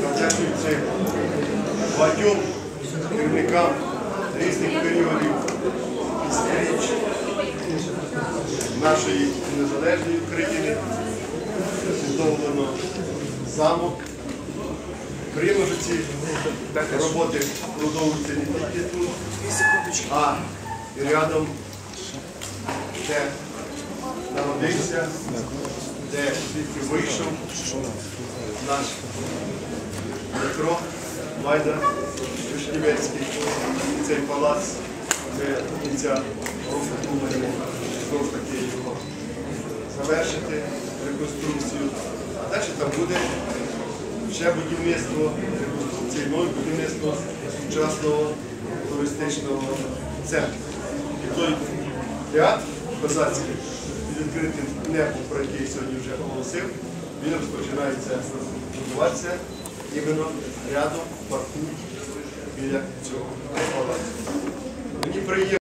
завдячуючи багатьом керівникам різних періодів сторіч нашої незалежної України відновлено замок. Приємно, що ці роботи продовжуються не тільки тут, а і рядом, де народився, де звідки вийшов наш Дмитро Майда Вишнівецький. Цей палац до кінця року думаємо знову таки його завершити реконструкцію. А далі там буде ще будівництво, реконструкція, і нове будівництво сучасного туристичного центру. І той театр козацький відкритим небом, про який сьогодні вже оголосив, він розпочинається будуватися іменно рядом в парку біля цього палацу. Мені приємно.